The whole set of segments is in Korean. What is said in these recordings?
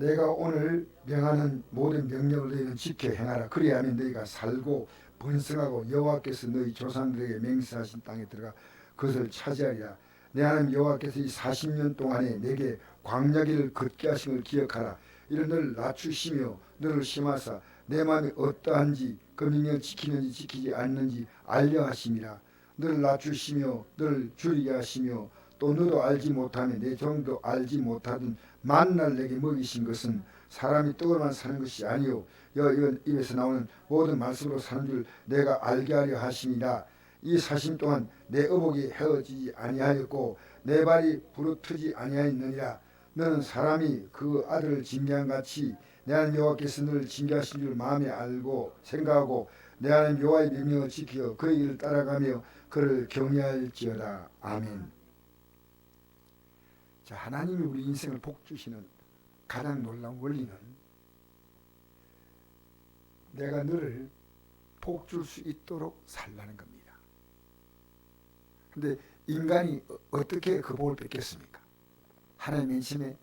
내가 오늘 명하는 모든 명령을 너희는 지켜 행하라. 그리하면 너희가 살고 번성하고 여호와께서 너희 조상들에게 맹세하신 땅에 들어가 그것을 차지하리라. 내 하나님 여호와께서 이 40년 동안에 내게 광야길을 걷게 걸 기억하라. 이를 너를 낮추시며 너를 심하사 내 마음이 어떠한지 그 명령을 지키는지 지키지 않는지 알려 하심이라. 너를 낮추시며 너를 줄이게 하시며 또 너도 알지 못하며 내 종도 알지 못하던 만날 내게 먹이신 것은 사람이 떡으로만 사는 것이 아니요. 여 이건 입에서 나오는 모든 말씀으로 사는 줄 내가 알게 하려 하심이라. 이 사심 동안 내 의복이 헤어지지 아니하였고 내 발이 부르트지 아니하였느니라. 너는 사람이 그 아들을 징계한 같이 내 하나님 여호와께서 너를 징계하신 줄 마음에 알고 생각하고 내 하나님 여호와의 명령을 지켜 그의 일을 따라가며 그를 경외할지어다. 아멘. 자 하나님이 우리 인생을 복 주시는 가장 놀라운 원리는 내가 너를 복 줄 수 있도록 살라는 겁니다. 근데 인간이 어- 어떻게 그 복을 뺏겠습니까? 하나님 인심에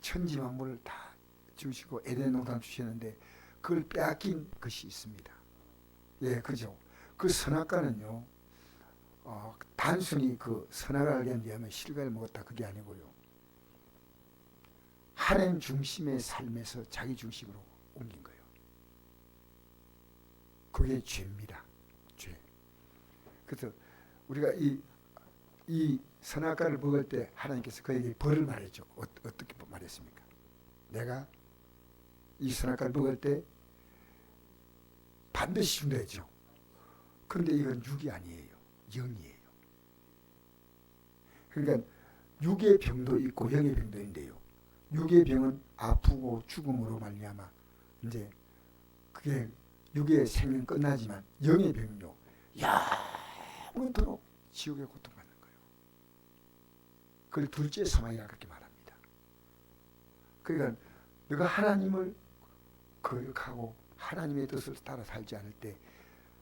천지 만물을 다 주시고 에덴 농산 주시는데 그걸 빼앗긴 것이 있습니다. 예, 그죠. 그 선악과는요, 어, 단순히 그 선악을 알게 위하면 실과를 먹었다 그게 아니고요. 하나님 중심의 삶에서 자기 중심으로 옮긴 거예요. 그게 죄입니다. 죄. 그래서 우리가 이, 이 선악과를 먹을 때 하나님께서 그에게 벌을 말했죠. 어, 어떻게 말했습니까? 내가 이 선악과를 먹을 때 반드시 준다 했죠. 그런데 이건 육이 아니에요. 영이에요. 그러니까 육의 병도 있고 영의 병도 있는데요. 육의 병은 아프고 죽음으로 말미암아 이제 그게 육의 생명 끝나지만 영의 병은요 영원토록 지옥의 고통받는 거예요. 그걸 둘째 사망이라 그렇게 말합니다. 그러니까 내가 하나님을 거역하고 하나님의 뜻을 따라 살지 않을 때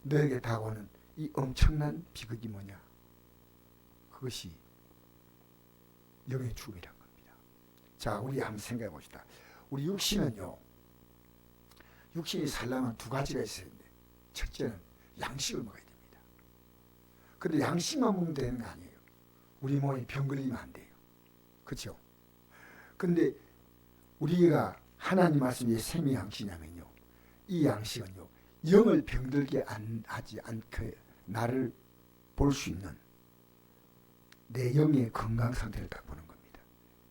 너에게 다가오는 이 엄청난 비극이 뭐냐? 그것이 영의 죽음이란 겁니다. 자, 우리 한번 생각해 봅시다. 우리 육신은요, 육신이 살려면 두 가지가 있어야 되는데, 첫째는 양식을 먹어야 됩니다. 근데 양식만 먹으면 되는 거 아니에요. 우리 몸에 병 걸리면 안 돼요. 그렇죠? 근데 우리가 하나님 말씀이 생명 양식이냐면요, 이 양식은요, 영을 병들게 안, 하지 않게 나를 볼 수 있는 내 영의 건강 상태를 딱 보는 겁니다.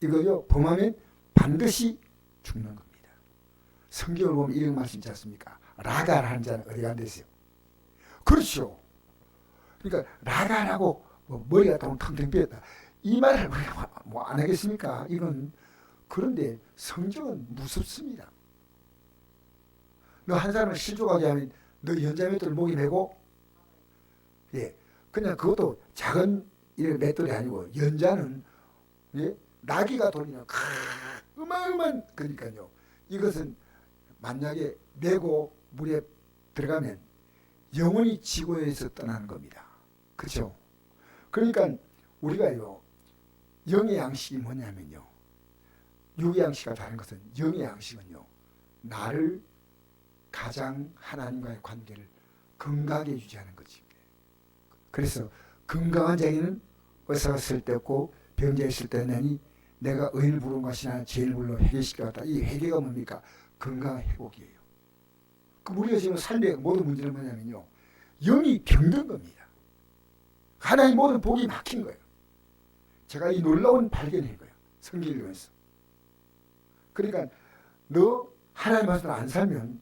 이거요 범하면 반드시 죽는 겁니다. 성경을 보면 이런 말씀 있지 않습니까? 라가라는 자는 어디 간 데서요? 그렇죠. 그러니까 라가라고 뭐 머리가 좀 텅텅 비었다. 이 말을 뭐안 하겠습니까? 이건 그런데 성경은 무섭습니다. 너 한 사람을 실족하게 하면 너 연자 맷돌 목이 메고 예. 그냥 그것도 작은 맷돌이 아니고 연자는 예 나귀가 돌리는 크 어마어마한 그러니까요. 이것은 만약에 메고 물에 들어가면 영원히 지구에서 떠나는 겁니다. 그렇죠? 그러니까 우리가요 영의 양식이 뭐냐면요. 육의 양식과 다른 것은 영의 양식은요 나를 가장 하나님과의 관계를 건강하게 유지하는 거지. 그래서 건강한 자에게는 의사가 쓸데없고 병자에 쓸데없나니 내가 의인을 부른 것이나 죄인을 불러 회개시켜왔다. 이 회개가 뭡니까? 건강 회복이에요. 그 우리가 지금 삶의 모든 문제는 뭐냐면요. 영이 병든 겁니다. 하나님 모든 복이 막힌 거예요. 제가 이 놀라운 발견인 거예요. 성경을 보면서. 그러니까 너 하나님 말씀을 안 살면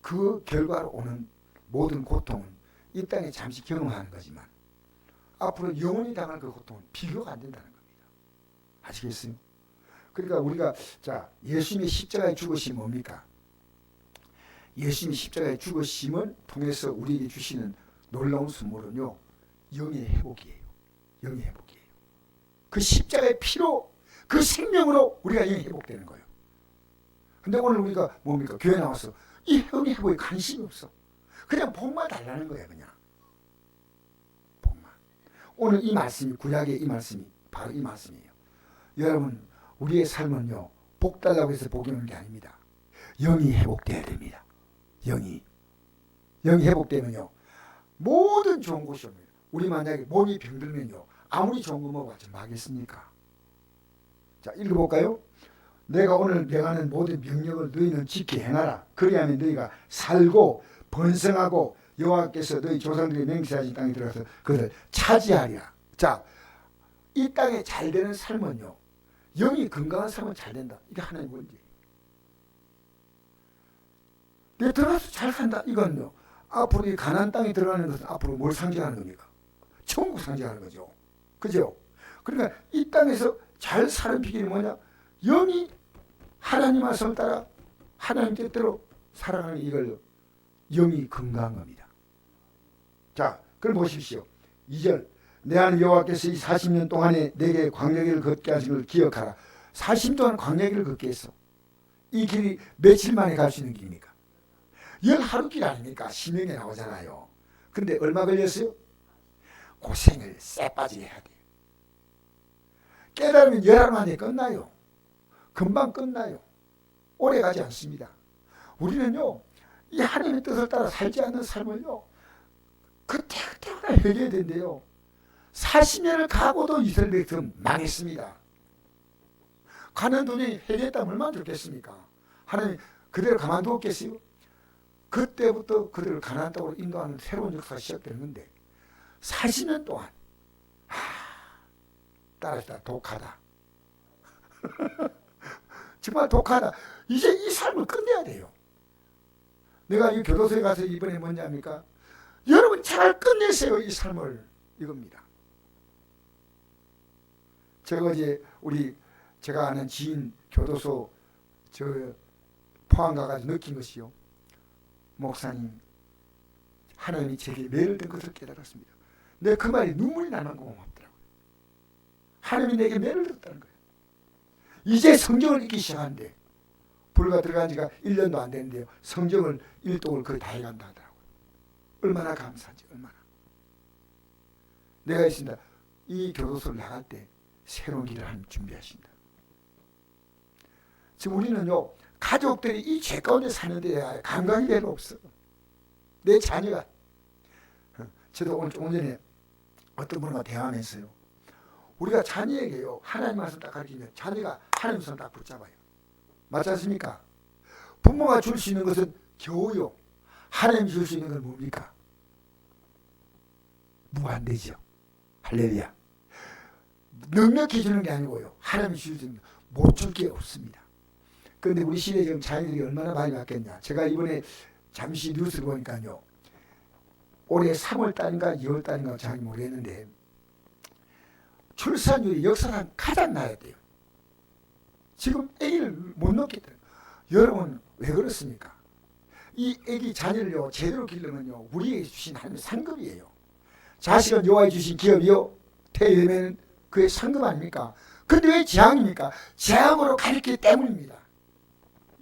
그 결과로 오는 모든 고통은 이 땅에 잠시 경험하는 거지만 앞으로 영원히 당할 그 고통은 비교가 안 된다는 겁니다. 아시겠어요? 그러니까 우리가 자 예수님의 십자가의 죽으심이 뭡니까? 예수님이 십자가의 죽으심을 통해서 우리에게 주시는 놀라운 선물은요 영의 회복이에요. 영의 회복이에요. 그 십자가의 피로 그 생명으로 우리가 영이 회복되는 거예요. 근데 오늘 우리가 뭡니까? 교회 나와서 이 영의 회복에 관심이 없어. 그냥 복만 달라는 거야 그냥. 복만. 오늘 이 말씀이 구약의 이 말씀이 바로 이 말씀이에요. 여러분 우리의 삶은요 복 달라고 해서 복이 오는 게 아닙니다. 영이 회복돼야 됩니다. 영이. 영이 회복되면요. 모든 좋은 곳이 옵니다. 우리 만약에 몸이 병들면요. 아무리 좋은 거 먹어봤자 마겠습니까? 자, 읽어볼까요? 내가 오늘 명하는 모든 명령을 너희는 지키 행하라. 그리하면 너희가 살고 번성하고 여호와께서 너희 조상들이 맹세하신 땅에 들어가서 그것을 차지하리라. 자, 이 땅에 잘 되는 삶은요. 영이 건강한 삶은 잘 된다. 이게 하나의 문제예요. 내 들어가서 잘 산다. 이건요. 앞으로 이 가난 땅에 들어가는 것은 앞으로 뭘 상징하는 겁니까? 천국 상징하는 거죠. 그죠? 그러니까 이 땅에서 잘 사는 비결이 뭐냐? 영이 하나님 말씀을 따라 하나님 뜻대로 살아가는 이걸 영이 건강한 겁니다. 자, 그럼 보십시오. 2절 내 하나님 여호와께서 이 40년 동안에 내게 광야길을 걷게 하신 걸 기억하라. 40년 동안 광야길을 걷게 했어. 이 길이 며칠 만에 갈 수 있는 길입니까? 열 하루 길 아닙니까? 신명에 나오잖아요. 근데 얼마 걸렸어요? 고생을 쎄빠지게 해야 돼요. 깨달으면 열하루 만에 끝나요. 금방 끝나요. 오래 가지 않습니다. 우리는요, 이 하나님의 뜻을 따라 살지 않는 삶을요, 그때그때마다 해결해야 된대요. 40년을 가고도 이스라엘 백성은 망했습니다. 가는 돈이 해결했다면 얼마나 좋겠습니까? 하나님 그대로 가만두었겠어요? 그때부터 그들을 가나안 땅으로 인도하는 새로운 역사가 시작되는데 40년 동안 하, 따라서 독하다. 정말 독하다. 이제 이 삶을 끝내야 돼요. 내가 이 교도소에 가서 이번에 뭔지 압니까? 여러분 잘 끝내세요 이 삶을 이겁니다. 제가 어제 우리 제가 아는 지인 교도소 저 포항 가가지고 느낀 것이요. 목사님 하나님이 제게 매를 든 것을 깨달았습니다. 내 그 말이 눈물이 거 고맙더라고요. 하나님이 내게 매를 들었다는 거예요. 이제 성경을 읽기 시작하는데 불과 들어간 지가 1년도 안 됐는데요. 성경을 일독을 거의 다 해간다 하더라고요. 얼마나 감사한지 얼마나. 내가 있습니다. 이 교도소를 나갈 때 새로운 길을 하나님 준비하신다. 지금 우리는요. 가족들이 이 죄 가운데 사는데 감각이 별로 없어. 내 자녀가 저도 오늘 조금 전에 어떤 분과 대화하면서요. 우리가 자녀에게요 하나님 말씀 딱 가르치면 자녀가 하나님 말씀 딱 붙잡아요. 맞지 않습니까? 부모가 줄 수 있는 것은 겨우요. 하나님이 줄수 있는 건 뭡니까? 무한대죠. 할렐루야. 넉넉히 주는 게 아니고요. 하나님이 줄수 있는 못줄 게 없습니다. 그런데 우리 시대에 지금 자녀들이 얼마나 많이 바뀌었냐. 제가 이번에 잠시 뉴스를 보니까요. 올해 3월 달인가 2월 달인가 잘 모르겠는데 출산율이 역사상 가장 돼요. 지금 아기를 못 낳겠다. 여러분 왜 그렇습니까? 이 아기 자녀를요 제대로 기르면요 우리에게 주신 하나님의 상급이에요. 자식은 여호와의 주신 기업이요 태어면 그의 상급 아닙니까? 근데 왜 재앙입니까? 재앙으로 가르치기 때문입니다.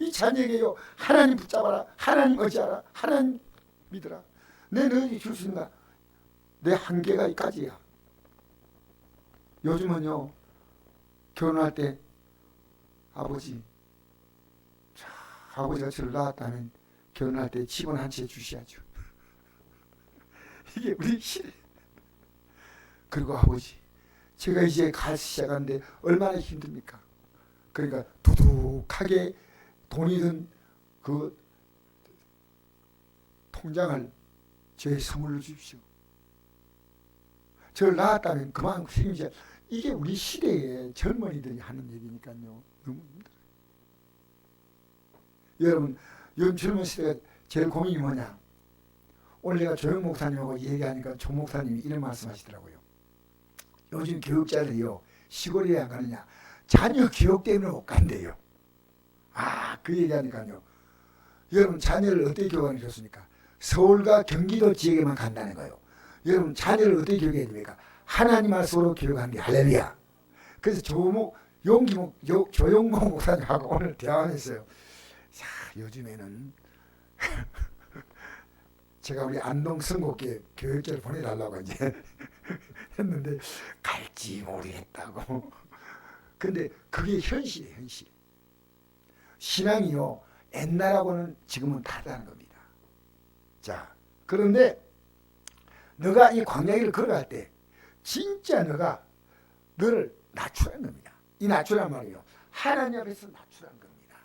이 자녀에게요 하나님 붙잡아라 하나님 의지하라 하나님 믿어라 내 너에게 줄수 있는가 내 한계가 이까지야 요즘은요 결혼할 때 아버지 자, 아버지가 저를 낳았다면 결혼할 때 집은 한 채 주셔야죠 이게 우리 시대 그리고 아버지 제가 이제 갈 시작하는데 얼마나 힘듭니까 그러니까 두둑하게 돈이든 그 통장을 제 선물로 주십시오. 저를 낳았다면 그만큼 책임져. 이게 우리 시대의 젊은이들이 하는 얘기니까요. 너무. 여러분, 요즘 젊은 시대가 제일 고민이 뭐냐? 오늘 제가 조영 목사님하고 얘기하니까 조 목사님이 이런 말씀하시더라고요. 요즘 교육자들이요 시골에 안 가느냐? 자녀 교육 때문에 못 간대요. 아, 그 얘기하니까요. 여러분 자녀를 어떻게 교육하는 좋습니까? 서울과 경기도 지역에만 간다는 거예요. 여러분 자녀를 어떻게 교육해야 됩니까? 하나님 말씀으로 교육하는 게 할렐루야. 그래서 조목 용기목 조용목 목사님하고 오늘 대화했어요. 자 요즘에는 제가 우리 안동 선곡계 교육자를 보내달라고 이제 했는데 갈지 모르겠다고. 근데 그게 현실이에요 현실. 신앙이요 옛날하고는 지금은 다르다는 겁니다. 자 그런데 너가 이 광야길을 걸어갈 때 진짜 너가 너를 낮추라는 겁니다. 이 낮추란 말이요 하나님 앞에서 낮추라는 겁니다.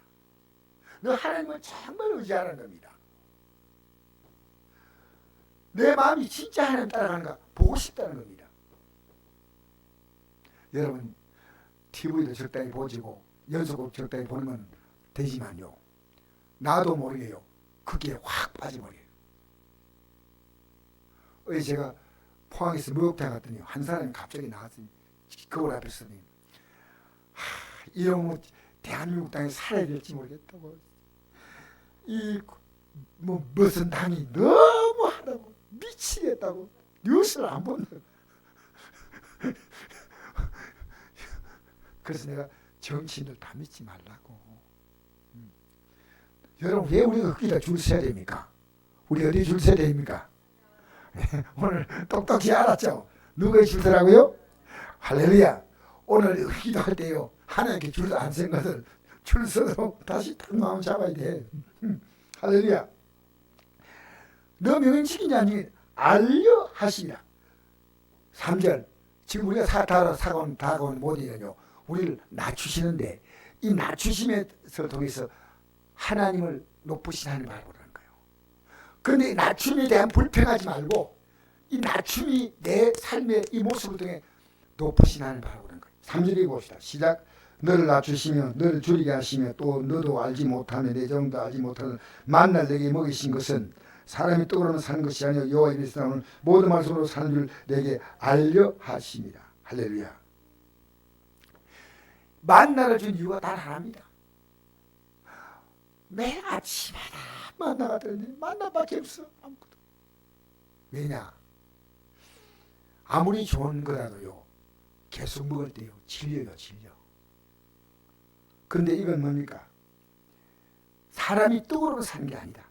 너 하나님을 정말 의지하라는 겁니다. 내 마음이 진짜 하나님 따라가는 가 보고 싶다는 겁니다. 여러분 TV도 적당히 보시고 연속곡 적당히 건 되지만요. 나도 모르게요. 그게 확 빠져버려요. 제가 포항에서 목욕탕 갔더니 한 사람이 갑자기 나왔더니 거울 앞에 서더니 하, 뭐 대한민국 땅에 살아야 될지 모르겠다고 이뭐 무슨 당이 너무 하다고 미치겠다고 뉴스를 안 본다. 그래서 내가 정치인들 다 믿지 말라고. 음. 여러분 왜 우리가 거기다 줄 서야 됩니까? 우리 어디 줄 서야 됩니까? 오늘 똑똑히 알았죠? 누구의 줄 서라고요? 할렐루야. 오늘 기도할 때요. 하나님께 줄안센 것을 줄 서도록 다시 딱 마음 잡아야 돼. 음. 할렐루야. 너 명인치기냐 아니 알려 하시라. 3절. 지금 우리가 사타로 사건 다가온 모델은요. 우리를 낮추시는데 이 낮추심을 통해서 하나님을 높으신 하나님 바라보라는 거예요. 그런데 이 낮춤에 대한 불평하지 말고 이 낮춤이 내 삶의 이 모습을 통해 높으신 하나님 바라보라는 거예요. 3절 읽어봅시다. 시작. 너를 낮추시며 너를 줄이게 하시며 또 너도 알지 못하며 내 정도 알지 못하는 만날 내게 먹이신 것은 사람이 떡으로는 사는 것이 아니요 여호와 이르시되 나오는 모든 말씀으로 사는 줄 내게 알려 하십니다. 할렐루야. 만나를 준 이유가 단 하나입니다. 매일 아침마다 만나가 들었는데 만나밖에 없어 아무것도. 왜냐? 아무리 좋은 거라도요 계속 먹을 때요 질려요 질려. 그런데 이건 뭡니까? 사람이 떡으로 사는 게 아니다.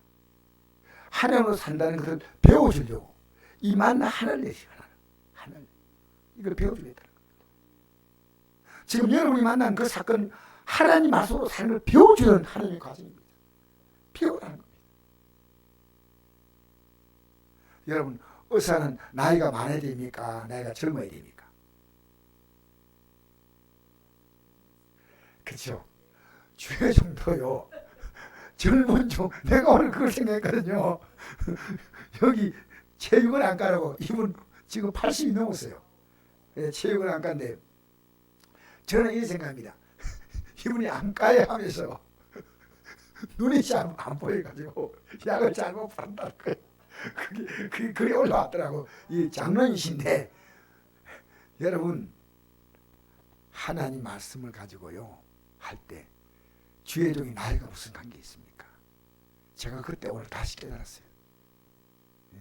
하나님으로 산다는 것을 배워주려고 이 만나 하나를 내세요 하나를 하나를 이걸 배워주겠다는 겁니다. 지금 여러분이 만난 그 사건 하나님 말씀으로 걸 배워주는 하나님의 과정입니다. 배우라는 겁니다. 여러분 의사는 나이가 많아야 됩니까? 나이가 젊어야 됩니까? 그렇죠. 주의 정도요. 젊은 중 내가 오늘 그걸 생각했거든요. 여기 체육을 안 가라고 이분 지금 80이 넘었어요. 예, 체육을 안 간대. 저는 이 생각합니다. 이분이 안 가야 하면서 눈이 잘 안 보여가지고 약을 잘못 거예요. 그게, 그게, 그게 올라왔더라고. 이 장로이신데 여러분 하나님 말씀을 가지고요 할 때 주의 종이 나이가 무슨 관계 있습니까? 제가 그때 오늘 다시 깨달았어요. 예?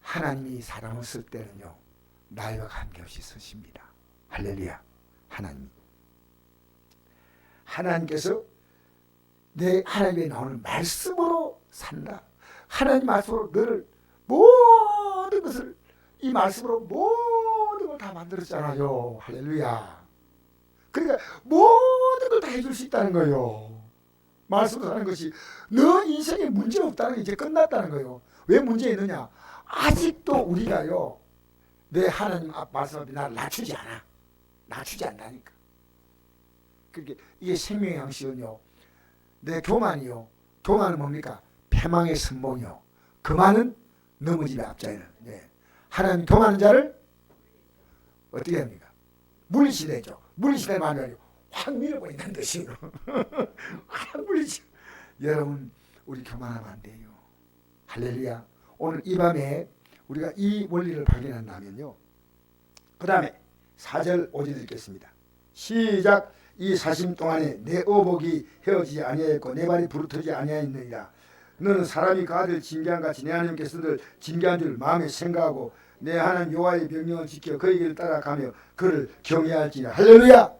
하나님이 사람을 쓸 때는요 나이와 관계없이 쓰십니다. 할렐루야. 하나님. 하나님께서 내 하나님의 나오는 말씀으로 산다. 하나님 말씀으로 너를 모든 것을 이 말씀으로 모든 걸 다 만들었잖아요. 할렐루야. 그러니까 모든 걸 다 해줄 수 있다는 거예요. 말씀으로 사는 것이 너 인생에 문제 없다는 게 이제 끝났다는 거예요. 왜 문제 있느냐? 아직도 우리가요. 내 하나님 앞 말씀 앞에 나를 낮추지 않아. 낮추지 않다니까. 그렇게 이게 생명의 양식은요. 내 교만이요. 교만은 뭡니까? 패망의 선봉이요. 그만은 넘어지의 앞자에는. 네. 하나님 교만한 자를 어떻게 합니까? 물리시대죠. 물리시대 말이 확 밀어버린다는 뜻이에요. 확 물리시. 여러분 우리 교만하면 안 돼요. 할렐루야. 오늘 이 밤에 우리가 이 원리를 발견한다면요. 그 다음에 4절 5절 읽겠습니다. 시작 이 사심 동안에 내 어복이 헤어지지 아니하였고 내 발이 부르트지 아니하였느니라. 너는 사람이 그 아들 진기한같이 내 하나님께서 늘 진기한 줄 마음에 생각하고 내 하나님 여호와의 명령을 지켜 그의 길을 따라가며 그를 경외할지라. 할렐루야.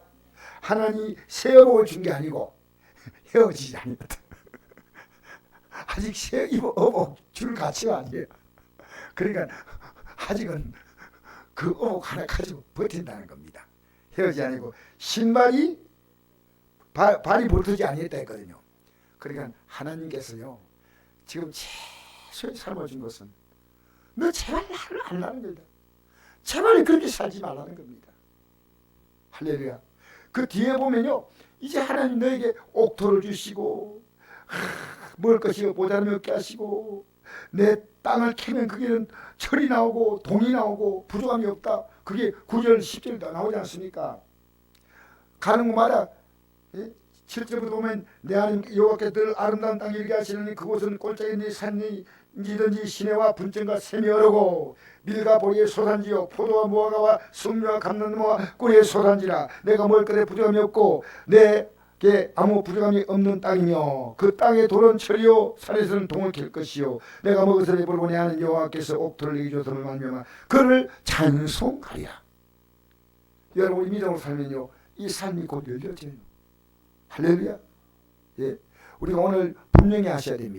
하나님이 새 어복을 준 게 아니고 헤어지지 아니었다. 아직 새 어복 줄 가치가 아니에요. 그러니까 아직은 그 어복 하나 가지고 버틴다는 겁니다. 헤어지 아니고 신발이 발, 발이 부르지 아니했다 했거든요. 그러니까 하나님께서요. 지금 최소의 삶을 준 것은 너 제발 나를 안 나는 겁니다. 제발 그렇게 살지 말라는 겁니다. 할렐루야. 그 뒤에 보면요. 이제 하나님 너에게 옥토를 주시고 하, 먹을 것이 모자람이 없게 하시고 내 땅을 캐면 그게는 철이 나오고 동이 나오고 부족함이 없다. 그게 9절 10절 다 나오지 않습니까? 가는 곳마다 예? 7절부터 보면 내 하나님 여호와께 늘 아름다운 땅 일게 하시느니 그곳은 꼴짝이니 산이든지 시내와 분쟁과 샘이 어르고 밀과 보리의 소산지요 포도와 무화과와 순묘와 감나무와 꿀의 소산지라. 내가 먹을 것에 부족함이 없고 내게 아무 부족함이 없는 땅이며 그 땅의 돌은 철이요 산에서는 동을 캘 것이요. 내가 먹을 베풀고 내 하나님 여호와께서 옥토를 주었음을 말미암아 그를 찬송하리라. 여러분 우리 믿음으로 살면요 이 삶이 곧 열려져요 할렐루야. 예. 우리가 오늘 분명히 하셔야 됩니다.